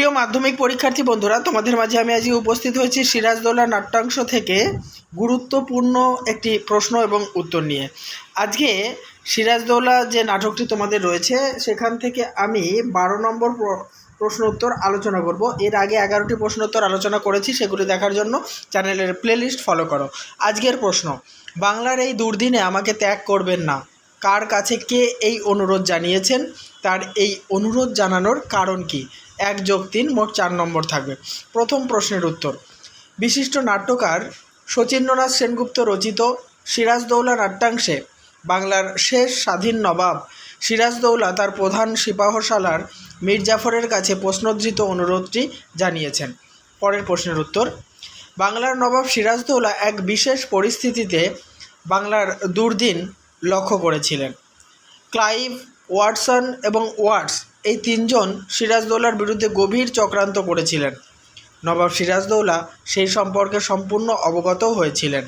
প্রিয় মাধ্যমিক পরীক্ষার্থী বন্ধুরা, তোমাদের মাঝে আমি আজকে উপস্থিত হয়েছি সিরাজদৌল্লা নাট্যাংশ থেকে গুরুত্বপূর্ণ একটি প্রশ্ন এবং উত্তর নিয়ে। আজকে সিরাজদৌল্লা যে নাটকটি তোমাদের রয়েছে, সেখান থেকে আমি বারো নম্বর প্র- প্রশ্ন উত্তর আলোচনা করব। এর আগে এগারোটি প্রশ্ন উত্তর আলোচনা করেছি, সেগুলি দেখার জন্য চ্যানেলের প্লেলিস্ট ফলো করো। আজকের প্রশ্ন, বাংলার এই দুর্দিনে আমাকে ত্যাগ করবেন না। কার কাছে কে এই অনুরোধ জানিয়েছেন? তার এই অনুরোধ জানানোর কারণ কি? এক যোগ তিন, মোট চার নম্বর থাকবে। প্রথম প্রশ্নের উত্তর। বিশিষ্ট নাট্যকার শচীন্দ্রনাথ সেনগুপ্ত রচিত সিরাজদৌলা নাট্যাংশে বাংলার শেষ স্বাধীন নবাব সিরাজদৌলা তার প্রধান সিপাহসালার মীর জাফরের কাছে প্রশ্নোদ্ধৃত অনুরোধটি জানিয়েছেন। পরের প্রশ্নের উত্তর। বাংলার নবাব সিরাজদৌলা এক বিশেষ পরিস্থিতিতে বাংলার দুর্দিন লক্ষ্য করেছিলেন। ক্লাইভ ওয়াটসন এবং ওয়াটস এই তিনজন সিরাজদৌলার বিরুদ্ধে গভীর চক্রান্ত করেছিলেন। নবাব সিরাজদৌলা সেই সম্পর্কে সম্পূর্ণ অবগত হয়েছিলেন।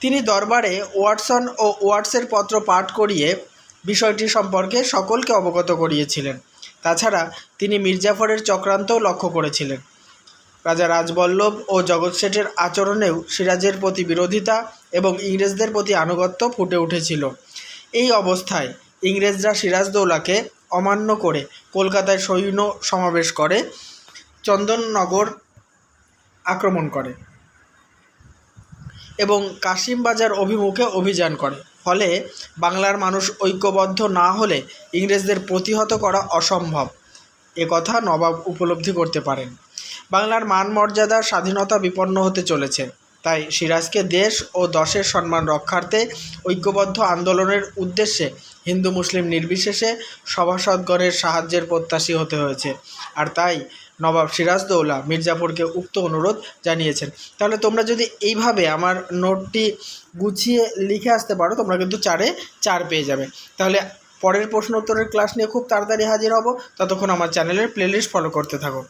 তিনি দরবারে ওয়াটসন ও ওয়াটসের পত্র পাঠ করিয়ে বিষয়টি সম্পর্কে সকলকে অবগত করিয়েছিলেন। তাছাড়া তিনি মির্জাফরের চক্রান্তও লক্ষ্য করেছিলেন। রাজা রাজবল্লভ ও জগৎ শেঠের আচরণেও সিরাজের প্রতি বিরোধিতা এবং ইংরেজদের প্রতি আনুগত্য ফুটে উঠেছিল। এই অবস্থায় ইংরেজরা সিরাজদৌলাকে অমান্য করে কলকাতায় সৈন্য সমাবেশ করে, চন্দননগর আক্রমণ করে এবং কাশিমবাজার অভিমুখে অভিযান করে। ফলে বাংলার মানুষ ঐক্যবদ্ধ না হলে ইংরেজদের প্রতিহত করা অসম্ভব। কথা নবাব উপলব্ধি করতে পারেন। বাংলার মান মর্যাদা, স্বাধীনতা বিপন্ন হতে চলেছে। তাই সিরাজকে দেশ ও দশের সম্মান রক্ষার্থে ঐক্যবদ্ধ আন্দোলনের উদ্দেশ্যে হিন্দু মুসলিম নির্বিশেষে সভাসদগণের সাহায্যের প্রত্যাশী হতে হয়েছে। আর তাই নবাব সিরাজদৌলা মির্জাফরকে উক্ত অনুরোধ জানিয়েছেন। তাহলে তোমরা যদি এইভাবে আমার নোটটি গুছিয়ে লিখে আসতে পারো, তোমরা কিন্তু চারে চার পেয়ে যাবে। তাহলে পরের প্রশ্ন উত্তরের ক্লাস নিয়ে খুব তাড়াতাড়ি হাজির হব। ততক্ষণ আমার চ্যানেলের প্লেলিস্ট ফলো করতে থাকো।